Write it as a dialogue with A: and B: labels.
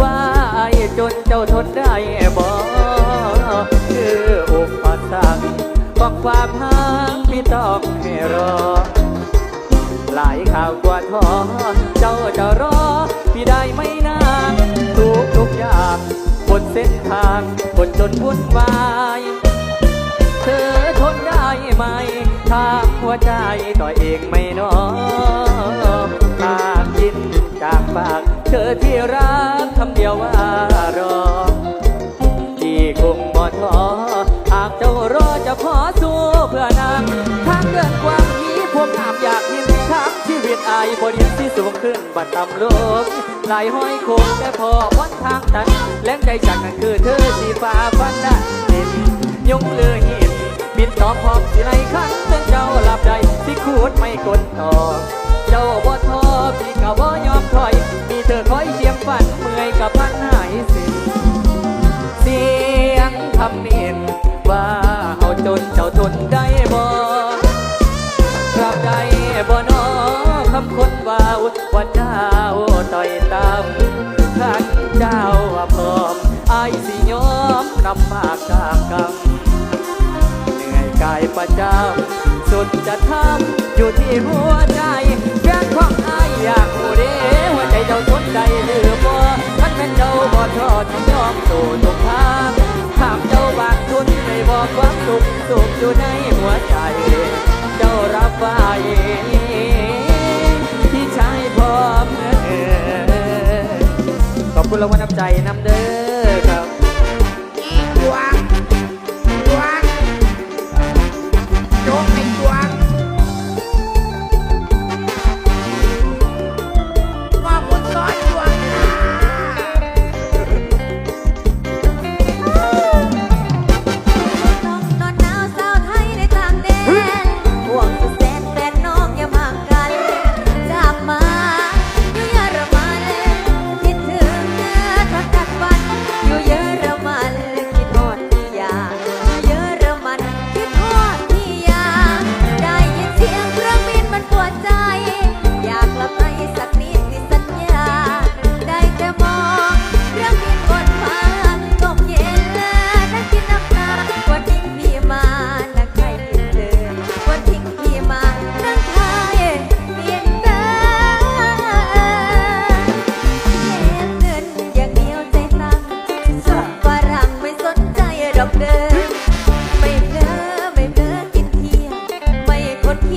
A: ว่าจนเจ้าทนได้บ่คืออุปสรรคของความหักที่ต้องให้รอ หลายข่าวกว่าท้อเจ้าจะรอพี่ได้ไม่นานทุกทุกอย่างบนเส้นทางบนจนวุ่นวายเธอทนได้ไหมทางหัวใจตัวเองไม่น้อมหากกินจากปากเธอที่รักียวว่ารอที่คงบ่ท้อหากเจ้ารอจะขอสู้เพื่อนางทางเดินกว้างนี้พวกงามอยากเห็นทางชีวิตอายบนดินที่สูงขึ้นบัดต่ำลงหลายห้อยโคงแต่พอวันทางตันแรงใจฉันนั่นคือเธอที่ฝ่าฟันได้เห็นยงเลือหินบินตอบพอมสิไรครั้งเรื่องเจ้าหลับใดที่ขูดไม่กดต่อเจ้าบ่ สิเสียงคำนินว่าเอาจนเจ้าทนได้บ่กลับได้บ่นอคำคนว่าว่าเจ้าต่อยตามขันเจ้าว่าพร้อมไอายสิยอมนำมากกามกำเหนื่อยกายประจำสุดจะทำอยู่ที่หัวใจแฟนของอายอ สุขสุขอยู่ในหัวใจ เจ้ารับไว้ที่ใชายพร้อมเออขอบคุณรางวัลน้ำใจนำเด้อ